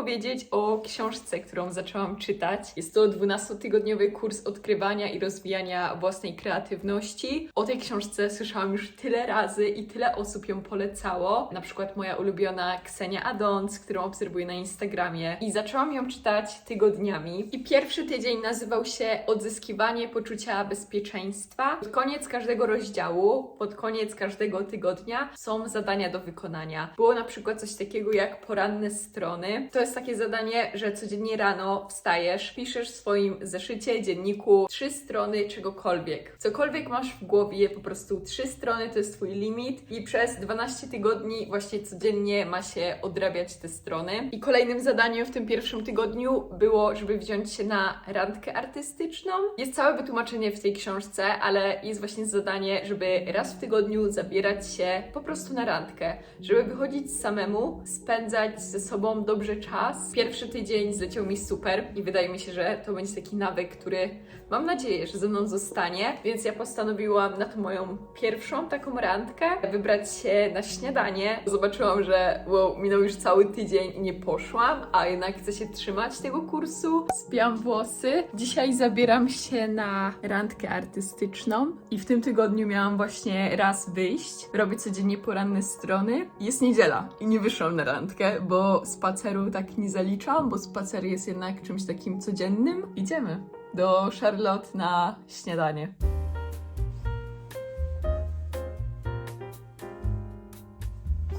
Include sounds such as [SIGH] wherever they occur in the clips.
opowiedzieć o książce, którą zaczęłam czytać. Jest to 12-tygodniowy kurs odkrywania i rozwijania własnej kreatywności. O tej książce słyszałam już tyle razy i tyle osób ją polecało. Na przykład moja ulubiona Ksenia Adons, którą obserwuję na Instagramie. I zaczęłam ją czytać tygodniami. I pierwszy tydzień nazywał się Odzyskiwanie poczucia bezpieczeństwa. Pod koniec każdego rozdziału, pod koniec każdego tygodnia są zadania do wykonania. Było na przykład coś takiego jak poranne strony. To jest takie zadanie, że codziennie rano wstajesz, piszesz w swoim zeszycie, dzienniku trzy strony czegokolwiek. Cokolwiek masz w głowie, po prostu trzy strony to jest twój limit i przez 12 tygodni właśnie codziennie ma się odrabiać te strony. I kolejnym zadaniem w tym pierwszym tygodniu było, żeby wziąć się na randkę artystyczną. Jest całe wytłumaczenie w tej książce, ale jest właśnie zadanie, żeby raz w tygodniu zabierać się po prostu na randkę, żeby wychodzić samemu, spędzać ze sobą dobrze czas. Pierwszy tydzień zleciał mi super i wydaje mi się, że to będzie taki nawyk, który mam nadzieję, że ze mną zostanie, więc ja postanowiłam na tą moją pierwszą taką randkę wybrać się na śniadanie. Zobaczyłam, że wow, minął już cały tydzień i nie poszłam, a jednak chcę się trzymać tego kursu. Spiałam włosy. Dzisiaj zabieram się na randkę artystyczną i w tym tygodniu miałam właśnie raz wyjść. Robię codziennie poranne strony. Jest niedziela i nie wyszłam na randkę, bo spaceru tak nie zaliczam, bo spacer jest jednak czymś takim codziennym. Idziemy do Charlotte na śniadanie.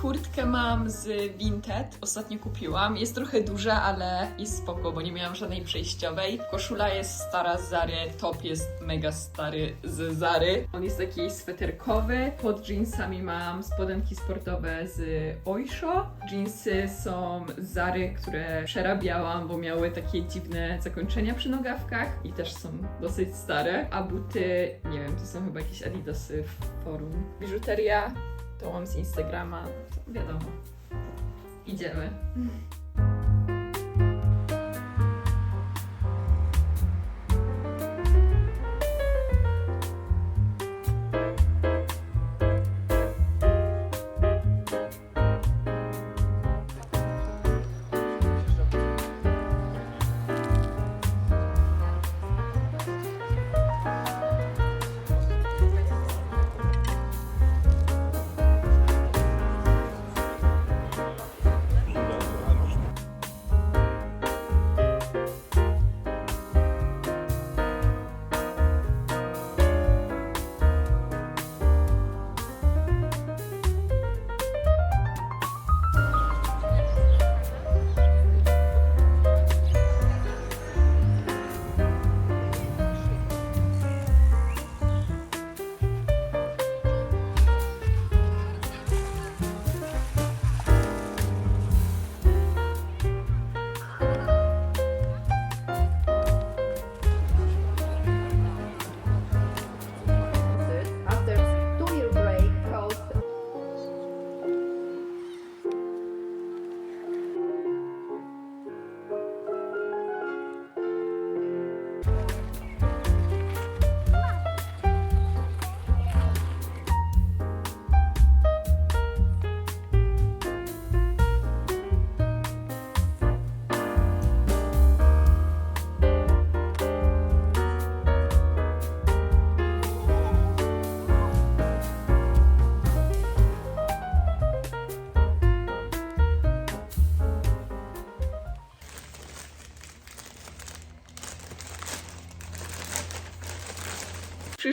Kurtkę mam z Vinted, ostatnio kupiłam. Jest trochę duża, ale jest spoko, bo nie miałam żadnej przejściowej. Koszula jest stara z Zary, top jest mega stary z Zary. On jest taki sweterkowy, pod jeansami mam spodenki sportowe z Oysho. Jeansy są z Zary, które przerabiałam, bo miały takie dziwne zakończenia przy nogawkach i też są dosyć stare. A buty, nie wiem, to są chyba jakieś adidasy w forum. Biżuteria to mam z Instagrama, wiadomo. Idziemy. [LAUGHS]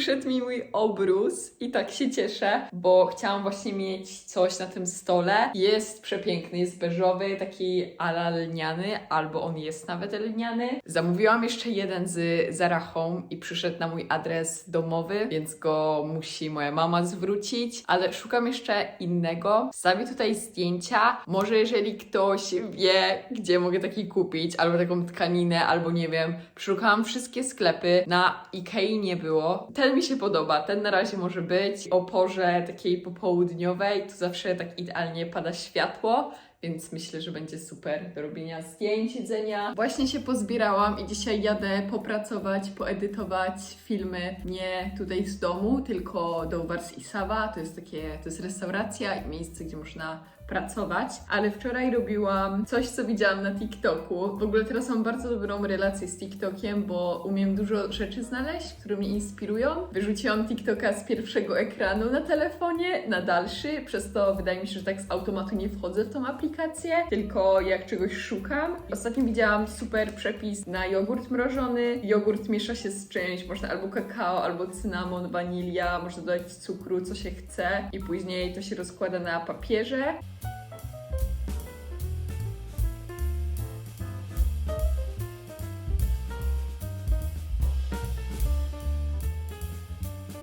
Przyszedł mi mój obrus i tak się cieszę, bo chciałam właśnie mieć coś na tym stole. Jest przepiękny, jest beżowy, taki ala lniany, albo on jest nawet lniany. Zamówiłam jeszcze jeden z Zara Home i przyszedł na mój adres domowy, więc go musi moja mama zwrócić, ale szukam jeszcze innego. Stawię tutaj zdjęcia. Może jeżeli ktoś wie, gdzie mogę taki kupić, albo taką tkaninę, albo nie wiem. Szukałam wszystkie sklepy, na Ikei nie było. Ten mi się podoba, ten na razie może być. O porze takiej popołudniowej, tu zawsze tak idealnie pada światło. Więc myślę, że będzie super do robienia zdjęć, jedzenia. Właśnie się pozbierałam i dzisiaj jadę popracować, poedytować filmy nie tutaj z domu, tylko do Wars. To jest takie, to jest restauracja i miejsce, gdzie można pracować, ale wczoraj robiłam coś, co widziałam na TikToku. W ogóle teraz mam bardzo dobrą relację z TikTokiem, bo umiem dużo rzeczy znaleźć, które mnie inspirują. Wyrzuciłam TikToka z pierwszego ekranu na telefonie na dalszy, przez to wydaje mi się, że tak z automatu nie wchodzę w tą aplikację, tylko jak czegoś szukam. Ostatnio widziałam super przepis na jogurt mrożony. Jogurt miesza się z czymś, można albo kakao, albo cynamon, wanilia, można dodać cukru, co się chce i później to się rozkłada na papierze.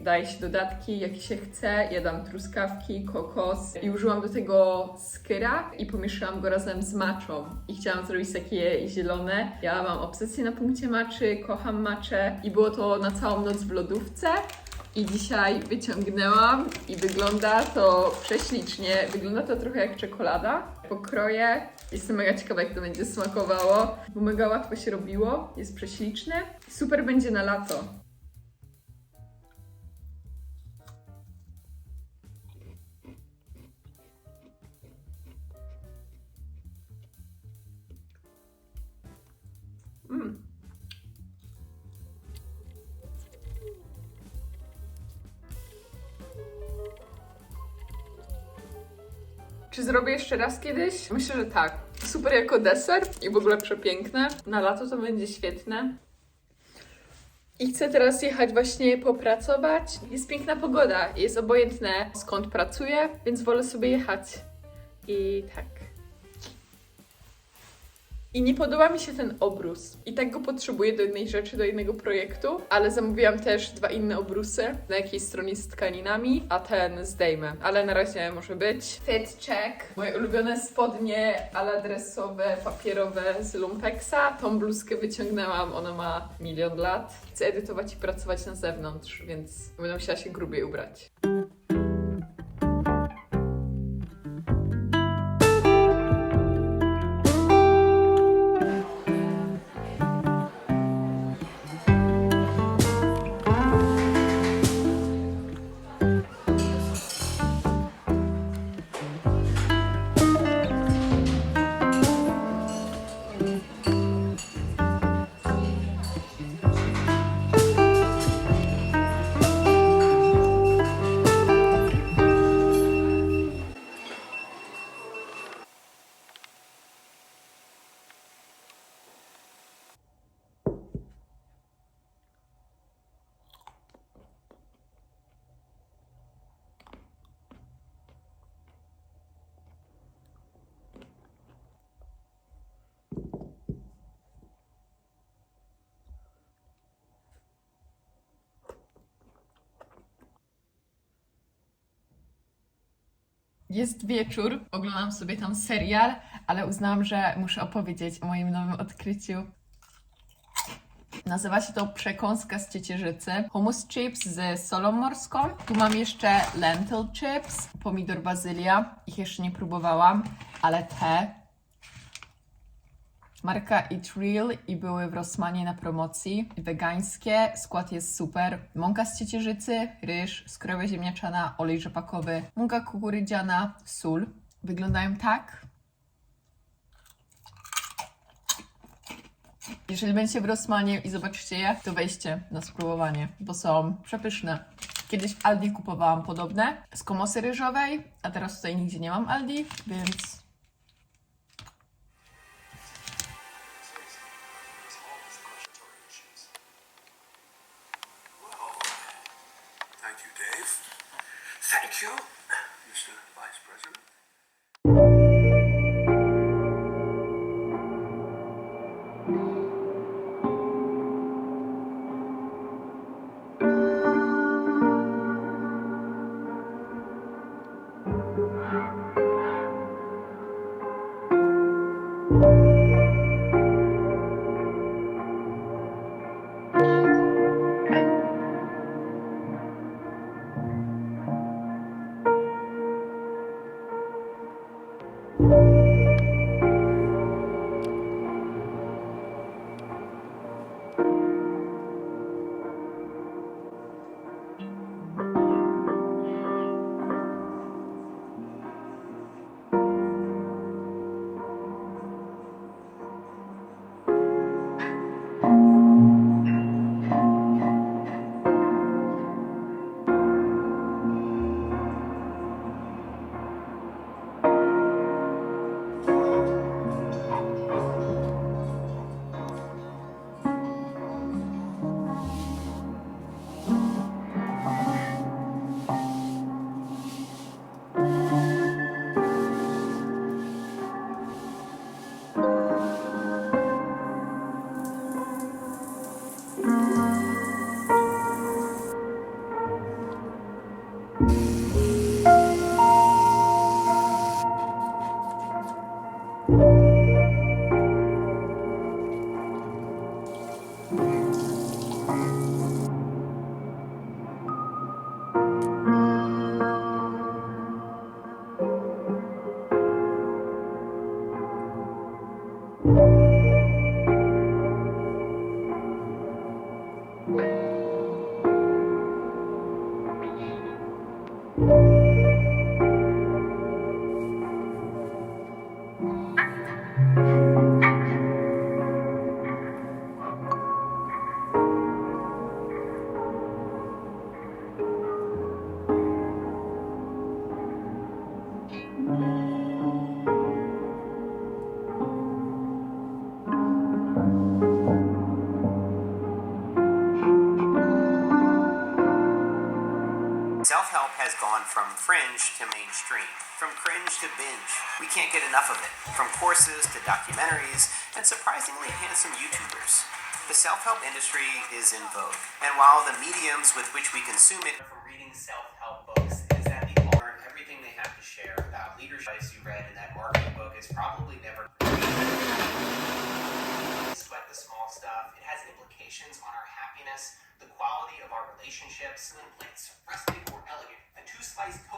Daje się dodatki, jakie się chce. Ja dam truskawki, kokos i użyłam do tego skyra i pomieszałam go razem z maczą. I chciałam zrobić takie zielone. Ja mam obsesję na punkcie maczy, kocham maczę i było to na całą noc w lodówce. I dzisiaj wyciągnęłam i wygląda to prześlicznie. Wygląda to trochę jak czekolada. Pokroję. Jestem mega ciekawa, jak to będzie smakowało, bo mega łatwo się robiło. Jest prześliczne. Super będzie na lato. Mm. Czy zrobię jeszcze raz kiedyś? Myślę, że tak. Super jako deser i w ogóle przepiękne. Na lato to będzie świetne. I chcę teraz jechać właśnie popracować. Jest piękna pogoda, jest obojętne skąd pracuję, więc wolę sobie jechać. I tak. I nie podoba mi się ten obrus. I tak go potrzebuję do jednej rzeczy, do jednego projektu, ale zamówiłam też dwa inne obrusy na jakiejś stronie z tkaninami, a ten zdejmę. Ale na razie może być. Fit check. Moje ulubione spodnie ala dresowe, papierowe z Lumpexa. Tą bluzkę wyciągnęłam, ona ma milion lat. Chcę edytować i pracować na zewnątrz, więc będę musiała się grubiej ubrać. Jest wieczór, oglądam sobie tam serial, ale uznałam, że muszę opowiedzieć o moim nowym odkryciu. Nazywa się to przekąska z ciecierzycy. Hummus chips z solą morską. Tu mam jeszcze lentil chips, pomidor bazylia. Ich jeszcze nie próbowałam, ale te Marka Eat Real i były w Rossmanie na promocji. Wegańskie, skład jest super. Mąka z ciecierzycy, ryż, skrowa ziemniaczana, olej rzepakowy, mąka kukurydziana, sól. Wyglądają tak. Jeżeli będziecie w Rossmanie i zobaczycie je, to wejdźcie na spróbowanie, bo są przepyszne. Kiedyś w Aldi kupowałam podobne z komosy ryżowej, a teraz tutaj nigdzie nie mam Aldi, więc Música Self help has gone from fringe to mainstream, from cringe to binge. We can't get enough of it, from courses to documentaries and surprisingly handsome YouTubers. The self help industry is in vogue, and while the mediums with which we consume it reading self help books is that people learn everything they have to share about leadership you read in that marketing book is probably never. Sweat the small stuff. It has implications on our happiness, the quality of our relationships, or elegant, a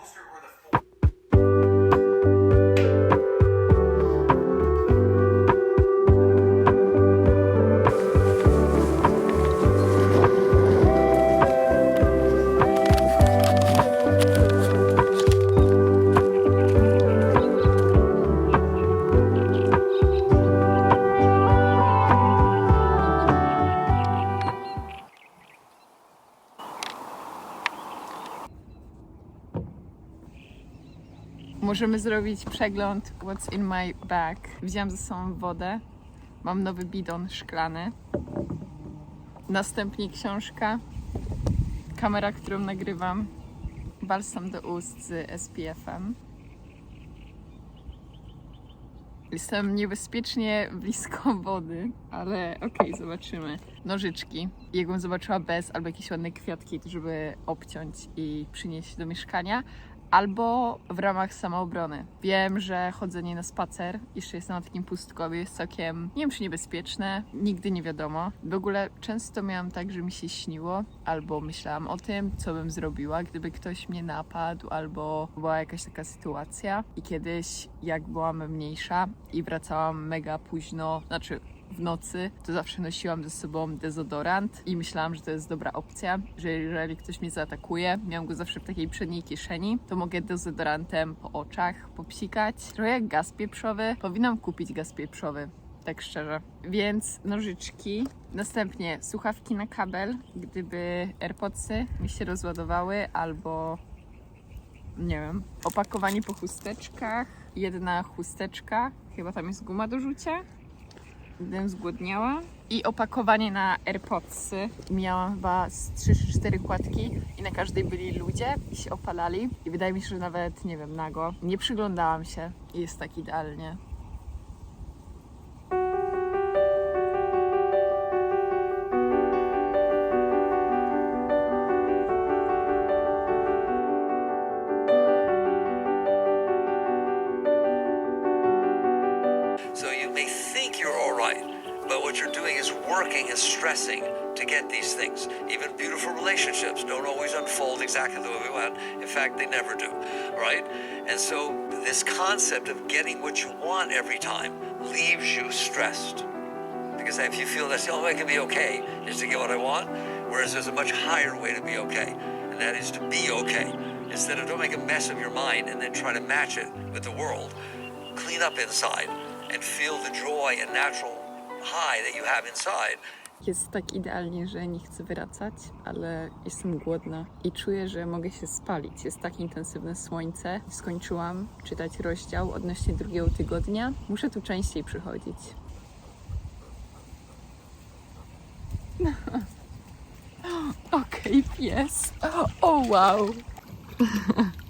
Możemy zrobić przegląd What's in my bag. Wziąłam ze sobą wodę. Mam nowy bidon szklany. Następnie książka. Kamera, którą nagrywam. Balsam do ust z SPF-em. Jestem niebezpiecznie blisko [LAUGHS] wody, ale okej, zobaczymy. Nożyczki. Jakbym zobaczyła bez, albo jakieś ładne kwiatki, żeby obciąć i przynieść do mieszkania. Albo w ramach samoobrony. Wiem, że chodzenie na spacer, jeszcze jestem na takim pustkowiu, jest całkiem, nie wiem czy niebezpieczne, nigdy nie wiadomo. W ogóle często miałam tak, że mi się śniło, albo myślałam o tym, co bym zrobiła, gdyby ktoś mnie napadł, albo była jakaś taka sytuacja. I kiedyś, jak byłam mniejsza i wracałam mega późno, znaczy w nocy, to zawsze nosiłam ze sobą dezodorant i myślałam, że to jest dobra opcja, że jeżeli ktoś mnie zaatakuje, miałam go zawsze w takiej przedniej kieszeni, to mogę dezodorantem po oczach popsikać. Trochę jak gaz pieprzowy. Powinnam kupić gaz pieprzowy. Tak szczerze. Więc nożyczki. Następnie słuchawki na kabel, gdyby AirPodsy mi się rozładowały, albo nie wiem, opakowanie po chusteczkach. Jedna chusteczka, chyba tam jest guma do rzucia gdybym zgłodniała. I opakowanie na AirPodsy. Miałam chyba z 3 czy 4 kładki i na każdej byli ludzie i się opalali. I wydaje mi się, że nawet, nie wiem, nago. Nie przyglądałam się i jest tak idealnie. And stressing to get these things. Even beautiful relationships don't always unfold exactly the way we want. In fact, they never do, right? And so this concept of getting what you want every time leaves you stressed. Because if you feel that's the only oh, way I can be okay is to get what I want, whereas there's a much higher way to be okay, and that is to be okay. Instead of don't make a mess of your mind and then try to match it with the world, clean up inside and feel the joy and natural high that you have inside. Jest tak idealnie, że nie chcę wracać, ale jestem głodna i czuję, że mogę się spalić. Jest tak intensywne słońce. Skończyłam czytać rozdział odnośnie drugiego tygodnia. Muszę tu częściej przychodzić. [LAUGHS] Okej, pies. O, wow. [LAUGHS]